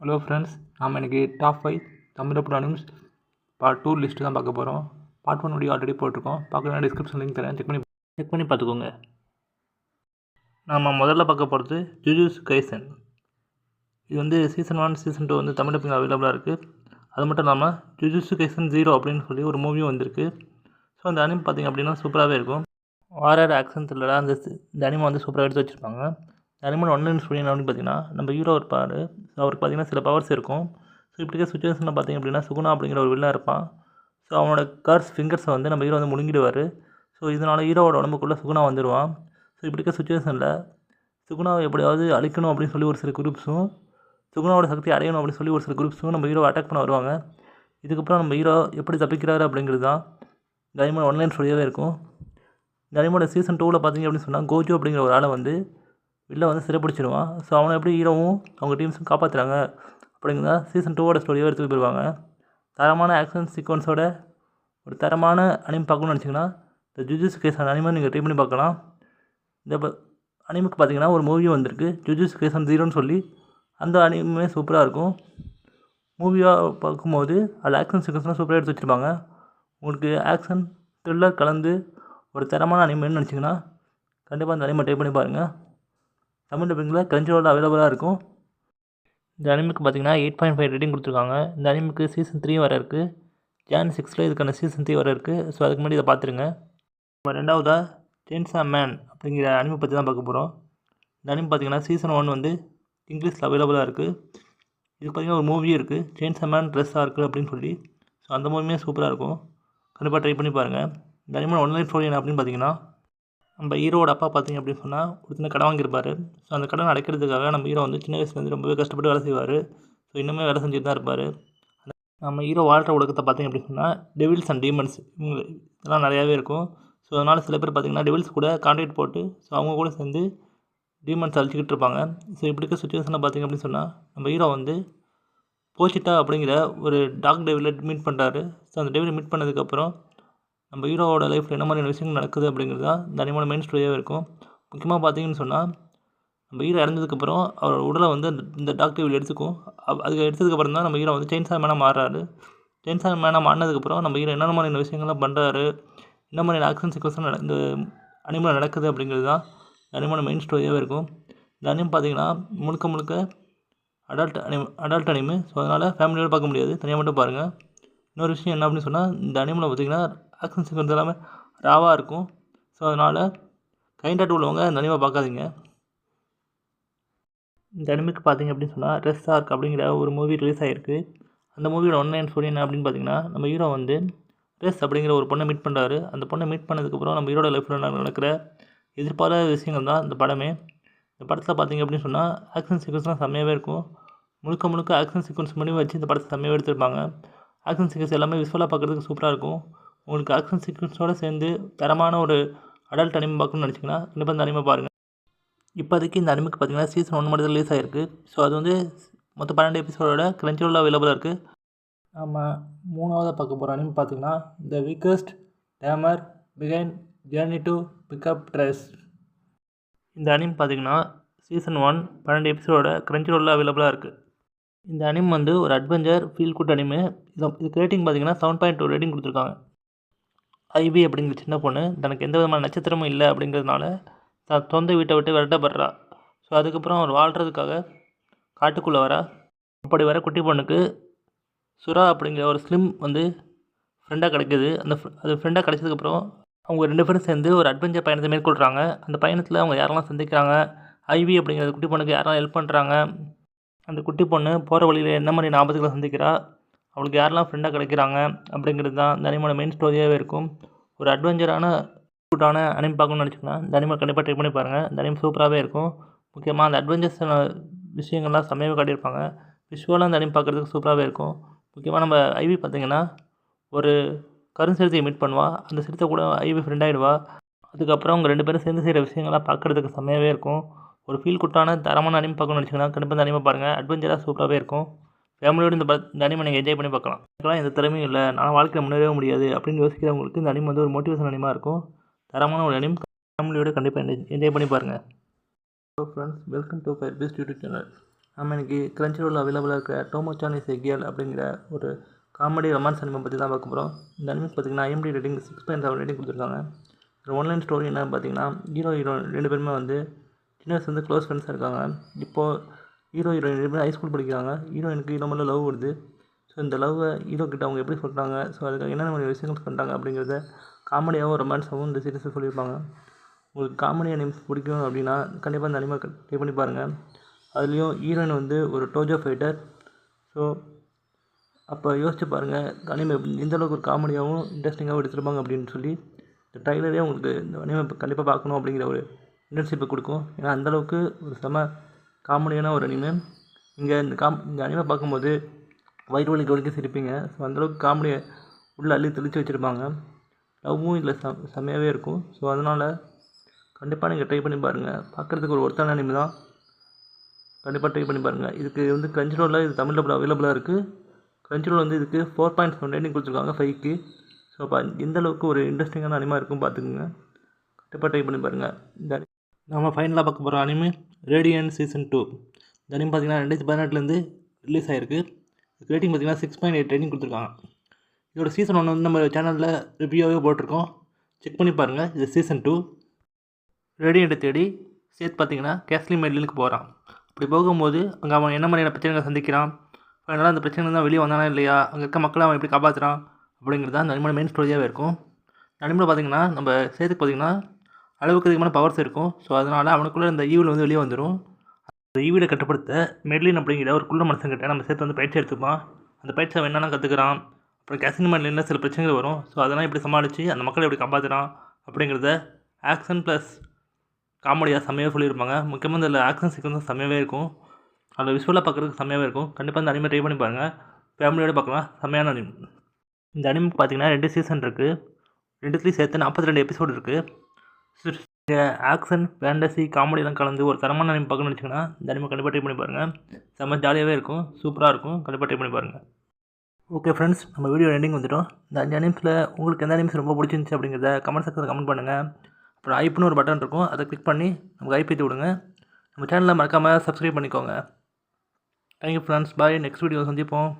Hello friends நாம் இன்றைக்கி top five Tamil ப்ரானிம்ஸ் பார்ட் டூ லிஸ்ட்டு தான் பார்க்க போகிறோம் பார்ட் ஒன் வீடியோ ஆல்ரெடி போட்டிருக்கோம். பார்க்கலாம் டிஸ்கிரிப்ஷன் லிங்க் தரேன். செக் பண்ணி செக் பண்ணி பார்த்துக்கோங்க. நாம் முதல்ல பார்க்க போகிறது ஜுஜூஸ் கைசன் இது வந்து சீசன் ஒன் சீசன் டூ வந்து தமிழ் டப்பிங் அவைலபிளாக இருக்குது அது மட்டும் இல்லாமல் ஜுஜூஸ் கைசன் ஜீரோ அப்படின்னு சொல்லி ஒரு மூவியும் வந்திருக்கு. ஸோ அந்த அனிம் பார்த்திங்க அப்படின்னா சூப்பராகவே இருக்கும். வாரர் ஆக்ஷன் த்ரில்லராக அந்த இந்த அனிமை வந்து சூப்பராக எடுத்து வச்சுருப்பாங்க. அனிமன் ஒன்லைன் ஸ்டூடியோ அப்படின்னு பார்த்தீங்கன்னா நம்ம ஹீரோ இருப்பார். அவருக்கு பார்த்தீங்கன்னா சில பவர்ஸ் இருக்கும். ஸோ இப்படி இருக்க சுச்சுவேஷனில் பார்த்தீங்க அப்படின்னா சுகுணா அப்படிங்கிற ஒரு வில்லன் இருப்பான். ஸோ அவனோட கர்ஸ் ஃபிங்கர்ஸை வந்து நம்ம ஹீரோ வந்து முழுங்கிடுவார். ஸோ இதனால் ஹீரோவோட உடம்புக்குள்ளே சுகுணா வந்துடுவான் ஸோ இப்படி இருக்க சுச்சுவேஷனில் சுகுணாவை எப்படியாவது அழிக்கணும் அப்படின்னு சொல்லி ஒரு சில குரூப்ஸும் சுகுணாவோட சக்தி அடையணும் அப்படின்னு சொல்லி ஒரு சில குரூப்ஸும் நம்ம ஹீரோவை அட்டாக் பண்ண வருவாங்க. இதுக்கப்புறம் நம்ம ஹீரோ எப்படி தப்பிக்கிறாரு அப்படிங்கிறது தான் இந்த ஒன்லைன் ஸ்டோரியாகவே இருக்கும். இந்த சீசன் டூவில் பார்த்தீங்க அப்படின்னு சொன்னால் கோஜோ அப்படிங்கிற ஒரு ஆளை வந்து வில்லை வந்து சிறைப்பிடிச்சிருவான். ஸோ அவனை எப்படி ஹீரோவும் அவங்க டீம்ஸும் காப்பாற்றுறாங்க அப்படிங்கிறத சீசன் டூவோட ஸ்டோரியாக எடுத்துகிட்டு போயிடுவாங்க. தரமான ஆக்ஷன் சீக்வன்ஸோட ஒரு தரமான அனிம் பார்க்கணும்னு நினச்சிங்கன்னா இந்த ஜுஜுஸ் கேசன் அனிமை நீங்கள் ட்ரை பண்ணி பார்க்கலாம். இந்த அனிமுக்கு பார்த்தீங்கன்னா ஒரு மூவி வந்திருக்கு. ஜுஜுஸ் கேசன் ஜீரோன்னு சொல்லி அந்த அனிமே சூப்பராக இருக்கும். மூவியாக பார்க்கும்போது அதில் ஆக்ஷன் சீக்வன்ஸ்லாம் சூப்பராக எடுத்து வச்சுருப்பாங்க. உங்களுக்கு ஆக்ஷன் த்ரில்லர் கலந்து ஒரு தரமான அனிமேன்னு நினச்சிங்கன்னா கண்டிப்பாக அந்த அனிமை ட்ரை பண்ணி பாருங்கள் தமிழ் டப்பிங்கில் கிரன்ச்சிரோட அவைலபிளாக இருக்கும். இந்த அனிமுக்கு பார்த்தீங்கன்னா எயிட் பாயிண்ட் ஃபைவ் ரேட்டிங் கொடுத்துருக்காங்க. இந்த அனிமுக்கு சீசன் த்ரீ வர இருக்குது ஜான் சிக்ஸில் இதுக்கான சீசன் த்ரீ வர இருக்குது ஸோ அதுக்கு முன்னாடி இதை பார்த்துருங்க இப்போ ரெண்டாவதாக செயின்ஸா மேன் அப்படிங்கிற அனிமை பற்றி தான் பார்க்க போகிறோம் இந்த அனிமே பார்த்தீங்கன்னா சீசன் ஒன் வந்து இங்கிலீஷில் அவைலபிளாக இருக்குது இது பார்த்திங்கன்னா ஒரு மூவியும் இருக்குது செயின்ஸா மேன் ட்ரெஸ்ஸாக இருக்குது அப்படின்னு சொல்லி. ஸோ அந்த மூவியுமே சூப்பராக இருக்கும். கண்டிப்பாக ட்ரை பண்ணி பாருங்கள் இந்த அனிமன் ஒன்லைன் ஸ்டோரி என்ன அப்படின்னு பார்த்தீங்கன்னா நம்ம ஹீரோட அப்பா பார்த்தீங்க அப்படின்னு சொன்னால் ஒரு சின்ன கடன் வாங்கியிருப்பார். ஸோ அந்த கடன் அடைக்கிறதுக்காக நம்ம ஹீரோ வந்து சின்ன வயசுலேருந்து ரொம்பவே கஷ்டப்பட்டு வேலை செய்வார். ஸோ இன்னுமே வேலை செஞ்சுட்டு தான் இருப்பார். நம்ம ஹீரோ வாழ்கிற உலகத்தை பார்த்தீங்க அப்படின்னு சொன்னால் டெவில்ஸ் அண்ட் டீமன்ஸ் இவங்க இதெல்லாம் நிறையாவே இருக்கும். ஸோ அதனால் சில பேர் பார்த்தீங்கன்னா டெவில்ஸ் கூட கான்ட்ராக்ட் போட்டு ஸோ அவங்க கூட சேர்ந்து டீமன்ஸ் அழிச்சிக்கிட்டு இருப்பாங்க. ஸோ இப்படி இருக்க சுச்சுவேஷனில் பார்த்தீங்க அப்படின்னு சொன்னால் நம்ம ஹீரோ வந்து போச்சிட்டா அப்படிங்கிற ஒரு டாக் டெவிலை மீட் பண்ணுறாரு ஸோ அந்த டெவிலை மீட் பண்ணதுக்கப்புறம் நம்ம ஹீரோவோட லைஃப்பில் என்ன மாதிரியான விஷயங்கள் நடக்குது அப்படிங்கிறது தான் இந்த அனிமோட மெயின் ஸ்டோரியாகவே இருக்கும். முக்கியமாக பார்த்தீங்கன்னு சொன்னால் நம்ம ஹீரோ இறந்ததுக்கப்புறம் அவரோட உடலை வந்து அந்த இந்த டாக்டர் டெவில் எடுத்துக்கும். அப்- அதுக்கு எடுத்ததுக்கப்புறம் தான் நம்ம ஹீரோ வந்து செயின்சா மேனாக மாறுறாரு. செயின்சா மேனாக மாறினதுக்கப்புறம் நம்ம ஹீரோ என்னென்ன மாதிரியான விஷயங்கள்லாம் பண்ணுறாரு என்ன மாதிரியான ஆக்ஷன் சீக்வன்ஸ் நட இந்த அனிமல் நடக்குது அப்படிங்கிறது தான் இந்த அனிமோட மெயின் ஸ்டோரியாகவே இருக்கும். இந்த அனிமம் பார்த்தீங்கன்னா முழுக்க முழுக்க adult anime adult anime so அதனால் ஃபேமிலியோட பார்க்க முடியாது. தனியாக மட்டும் பாருங்கள் இன்னொரு விஷயம் என்ன அப்படின்னு சொன்னால் இந்த அனிமலை பார்த்தீங்கன்னா ஆக்ஷன் சீக்வன்ஸ் எல்லாமே ராவாக இருக்கும். ஸோ அதனால் கைண்டாட்டு உள்ளவங்க இந்த அனிமலை பார்க்காதீங்க. இந்த அனிமைக்கு பார்த்தீங்க அப்படின்னு சொன்னால் ரெஸ் ஆர்க் அப்படிங்கிற ஒரு மூவி ரிலீஸ் ஆகிருக்கு அந்த மூவியோட ஒன்லைன் ஸ்டோரி என்ன அப்படின்னு பார்த்தீங்கன்னா நம்ம ஹீரோ வந்து ரெஸ் அப்படிங்கிற ஒரு பொண்ணை மீட் பண்ணுறாரு அந்த பொண்ணை மீட் பண்ணதுக்கப்புறம் நம்ம ஹீரோட லைஃப்பில் நடக்கிற எதிர்பாராத விஷயங்கள் தான் இந்த படமே. இந்த படத்தில் பார்த்தீங்க அப்படின்னு சொன்னால் ஆக்ஷன் சீக்வன்ஸ்லாம் செம்மையாகவே இருக்கும். முழுக்க முழுக்க ஆக்ஷன் சீக்வன்ஸ் மட்டும் வச்சு இந்த படத்தை செம்மையாக எடுத்திருப்பாங்க. ஆக்ஷன் சீக்வன்ஸ் எல்லாமே விஸ்வலாக பார்க்குறதுக்கு சூப்பராக இருக்கும். உங்களுக்கு ஆக்ஷன் சீக்வன்ஸோடு சேர்ந்து தரமான ஒரு அடல்ட் அனிமை பார்க்கணும்னு நினச்சிங்கன்னா கண்டிப்பாக இந்த அனிமை பாருங்கள் இப்போதைக்கு இந்த அனிமைக்கு பார்த்தீங்கன்னா சீசன் ஒன் மட்டும் ரிலீஸ் ஆகிருக்கு ஸோ அது வந்து மொத்தம் பன்னெண்டு எபிசோடோட கிரன்ச்சிரோல அவைலபிளாக இருக்குது நம்ம மூணாவதாக பார்க்க போகிற அனிமை பார்த்தீங்கன்னா the weakest tamer began journey to pick up trash இந்த அனிம் பார்த்தீங்கன்னா சீசன் ஒன் பன்னெண்டு எபிசோட கிரன்ச்சி அவைலபிளாக இருக்குது இந்த அனிம் வந்து ஒரு அட்வென்ச்சர் ஃபீல் குட் அனிமே இது இதுக்கு ரேட்டிங் பார்த்தீங்கன்னா செவன் பாயிண்ட் டூ ரேட்டிங் கொடுத்துருக்காங்க. ஐவி அப்படிங்கிற சின்ன பொண்ணு. தனக்கு எந்த விதமான நட்சத்திரமும் இல்லை அப்படிங்கிறதுனால தான் சொந்த வீட்டை விட்டு விரட்டப்படுறா. ஸோ அதுக்கப்புறம் அவர் வாழ்கிறதுக்காக காட்டுக்குள்ளே வரா. அப்படி வர குட்டி பொண்ணுக்கு சுறா அப்படிங்கிற ஒரு ஸ்லிம் வந்து ஃப்ரெண்டாக கிடைக்குது. அந்த அது ஃப்ரெண்டாக கிடைச்சதுக்கப்புறம் அவங்க ரெண்டு பேரும் சேர்ந்து ஒரு அட்வென்ச்சர் பயணத்தை மேற்கொள்கிறாங்க அந்த பயணத்தில் அவங்க யாரெல்லாம் சந்திக்கிறாங்க? ஐவி அப்படிங்கிற குட்டி பொண்ணுக்கு யாரெல்லாம் ஹெல்ப் பண்ணுறாங்க அந்த குட்டி பொண்ணு போகிற வழியில் என்ன மாதிரி ஆபத்துகளை சந்திக்கிறா? அவளுக்கு யாரெல்லாம் ஃப்ரெண்டாக கிடைக்கிறாங்க? அப்படிங்கிறது தான் இந்த அனிமோட மெயின் ஸ்டோரியாகவே இருக்கும். ஒரு அட்வென்ச்சரான கூட்டான அனிம் பார்க்கணும்னு நினச்சிங்கன்னா இந்த கண்டிப்பாக ட்ரை பண்ணி பாருங்கள் இந்த அனிம் சூப்பராகவே இருக்கும். முக்கியமாக அந்த அட்வென்ச்சர்ஸ் விஷயங்கள்லாம் செம்மையாக காட்டியிருப்பாங்க. விஷுவலாக அந்த அனிம் பார்க்குறதுக்கு சூப்பராகவே இருக்கும். முக்கியமாக நம்ம ஐவி பார்த்திங்கன்னா ஒரு கருஞ்சிறுத்தையை மீட் பண்ணுவா. அந்த சிறுத்தை கூட ஐவி ஃப்ரெண்ட் ஆகிடுவா அதுக்கப்புறம் அவங்க ரெண்டு பேரும் சேர்ந்து செய்கிற விஷயங்கள்லாம் பார்க்குறதுக்கு செம்மையாகவே இருக்கும். ஒரு ஃபீல் குட்டான தரமான அனிமை பார்க்கணும்னு நினச்சிங்கன்னா கண்டிப்பாக இந்த அனிமை பாருங்கள் அட்வென்ச்சராக சூப்பராகவே இருக்கும். ஃபேமிலியோடு இந்த பத் இந்த அனிமை நீங்கள் என்ஜாய் பண்ணி பார்க்கலாம். எனக்குலாம் எந்த திறமையும் இல்லை. நான் வாழ்க்கையில் முன்னேறவே முடியாது அப்படின்னு யோசிக்கிறவங்களுக்கு இந்த அனிமை வந்து ஒரு மோட்டிவேஷன் அனிமாக இருக்கும். தரமான ஒரு அனிம் ஃபேமிலியோட கண்டிப்பாக என்ஜாய் பண்ணி பாருங்கள் hello friends welcome to fire peace YouTube channel நம்ம இன்றைக்கி கிரன்ச்சி ரோல் அவைலபிளாக இருக்கிற டோமோச்சான் இஸ் எகியல் அப்படிங்கிற ஒரு காமெடி ரொமான்ஸ் அனிமை பற்றி தான் பார்க்க போகிறோம் இந்த அனிமைக்கு பார்த்தீங்கன்னா IMDb rating six point seven rating கொடுத்துருக்காங்க. ஒன்லைன் ஸ்டோரி என்ன பார்த்தீங்கன்னா ஹீரோ ஹீரோ ரெண்டு பேருமே வந்து சின்ன வந்து க்ளோஸ் ஃப்ரெண்ட்ஸாக இருக்காங்க. இப்போது ஹீரோ ஹீரோயின் ரெண்டு பேரும் ஹை ஸ்கூல் படிக்கிறாங்க. ஹீரோயினுக்கு ஹீரோ மேலே லவ் வருது. ஸோ இந்த லவ்வை ஹீரோ கிட்ட அவங்க எப்படி சொல்கிறாங்க ஸோ அதுக்காக என்னென்ன மாதிரி விஷயங்கள் பண்ணுறாங்க அப்படிங்கிறத காமெடியாகவும் ரொமான்ஸாகவும் இந்த சீரிஸில் சொல்லியிருப்பாங்க. உங்களுக்கு காமெடி அனிம்ஸ் பிடிக்கும் அப்படின்னா கண்டிப்பாக இந்த அனிமை ட்ரை பண்ணி பாருங்கள் அதுலேயும் ஹீரோயின் வந்து ஒரு டோஜோ ஃபைட்டர் ஸோ அப்போ யோசிச்சு பாருங்கள் அனிமே எந்த அளவுக்கு ஒரு காமெடியாகவும் இன்ட்ரெஸ்டிங்காகவும் எடுத்துருப்பாங்க அப்படின்னு சொல்லி இந்த ட்ரைலரே உங்களுக்கு இந்த அனிமை கண்டிப்பாக பார்க்கணும் அப்படிங்கிற ஒரு இன்டர்ன்ஷிப்பை கொடுக்கும். ஏன்னா அந்தளவுக்கு ஒரு செம காமெடியான ஒரு அனிமே இங்கே இந்த காம் இந்த அனிமே பார்க்கும்போது வயிறு வலிக்கு வலிக்க சிரிப்பீங்க. ஸோ அந்தளவுக்கு காமெடியை உள்ளே அள்ளி தெளித்து வச்சுருப்பாங்க. லவ்வும் இதில் செ செம்மையாகவே இருக்கும். ஸோ அதனால் கண்டிப்பாக நீங்கள் ட்ரை பண்ணி பாருங்கள் பார்க்குறதுக்கு ஒரு ஒருத்தான அனிமே தான். கண்டிப்பாக ட்ரை பண்ணி பாருங்கள் இதுக்கு வந்து கிரன்ச் ரோலில் இது தமிழில் அவைலபிளாக இருக்குது கிரன்ச் ரோல் வந்து இதுக்கு ஃபோர் பாயிண்ட் செவன் ரேட்டிங் கொடுத்துருக்காங்க ஃபைவ்க்கு ஸோ அப்போ எந்த அளவுக்கு ஒரு இன்ட்ரெஸ்டிங்கான அனிமா இருக்கும் பார்த்துக்குங்க. கண்டிப்பாக ட்ரை பண்ணி பாருங்கள் இந்த நம்ம ஃபைனலாக பார்க்க போகிற அனிமே ரேடியன் சீசன் டூ இந்த அனிமே பார்த்தீங்கன்னா ரெண்டாயிரத்தி பதினெட்டுலேருந்து ரிலீஸ் ஆகிருக்கு ரேட்டிங் பார்த்தீங்கன்னா சிக்ஸ் பாயிண்ட் எயிட் ரேட்டிங் கொடுத்துருக்காங்க. இதோட சீசன் ஒன்று வந்து நம்ம சேனலில் ரிவ்யூவாகவே போட்டிருக்கோம். செக் பண்ணி பாருங்கள் இது சீசன் டூ ரேடியண்ட்டை தேடி சேர்த்து பார்த்தீங்கன்னா கேஸ்லி மெட்லினுக்கு போகிறான் அப்படி போகும்போது அங்கே அவன் என்ன மாதிரியான பிரச்சனைகளை சந்திக்கிறான்? அதனால் அந்த பிரச்சனை தான் வெளியே வந்தானா இல்லையா? அங்கே இருக்க மக்களை அவன் எப்படி காப்பாற்றுறான் அப்படிங்கிறது தான் அந்த அனிமோட மெயின் ஸ்டோரியாகவே இருக்கும். இந்த அனிமோட பார்த்தீங்கன்னா நம்ம சேத்துக்கு பார்த்தீங்கன்னா அளவுக்கு அதிகமான பவர்ஸ் இருக்கும். ஸோ அதனால் அவனுக்குள்ளே இந்த ஈவில் வந்து வெளியே வந்துடும் அந்த ஈவியை கட்டுப்படுத்த மெட்லின் அப்படிங்கிற ஒரு குள்ள மனுஷங்கிட்ட நம்ம சேர்த்து வந்து பயிற்சி எடுத்துப்பான் அந்த பயிற்சி அவன் என்னென்ன கற்றுக்கிறான் அப்புறம் கேசினி மெட்லினில் சில பிரச்சனைகள் வரும்? ஸோ அதெல்லாம் எப்படி சமாளித்து அந்த மக்களை எப்படி காப்பாற்றுறான் அப்படிங்கிறத ஆக்ஷன் ப்ளஸ் காமெடியாக செம்மையாக சொல்லியிருப்பாங்க. முக்கியமாக இந்த ஆக்ஷன் சீக்கிரம் செம்மையாகவே இருக்கும். அதில் விஷுவலாக பார்க்குறதுக்கு செம்மையாகவே இருக்கும். கண்டிப்பாக இந்த அனிமே ட்ரை பண்ணி பாருங்கள் ஃபேமிலியோடு பார்க்கலாம். செம்மையான அனிமே இந்த அனிமுக்கு பார்த்தீங்கன்னா ரெண்டு சீசன் இருக்குது ரெண்டுத்துலேயும் சேர்த்து நாற்பத்தி ரெண்டு எபிசோடு இருக்குது ஆக்ஷன் ஃபேண்டசி காமெடியெல்லாம் கலந்து ஒரு தரமான நீங்கள் பார்க்கணும்னு வச்சிங்கன்னா இந்த அனிமே கண்டிப்பாக ட்ரை பண்ணி பாருங்கள் செம்ம ஜாலியாகவே இருக்கும் சூப்பராக இருக்கும் கண்டிப்பாக ட்ரை பண்ணி பாருங்கள் ஓகே ஃப்ரெண்ட்ஸ் நம்ம வீடியோ எண்டிங் வந்துட்டோம். இந்த அஞ்சு அனிம்ஸில் உங்களுக்கு எந்த அனிம்ஸ் ரொம்ப பிடிச்சிருந்துச்சி அப்படிங்கிறத கமெண்ட் செக்ஷனில் கமெண்ட் பண்ணுங்கள் அப்புறம் ஐப்புன்னு ஒரு பட்டன் இருக்கும் அதை கிளிக் பண்ணி நமக்கு ஐப்பேற்றி விடுங்க. நம்ம சேனலில் மறக்காமல் சப்ஸ்கிரைப் பண்ணிக்கோங்க. Thank you friends bye next video சந்திப்போம்.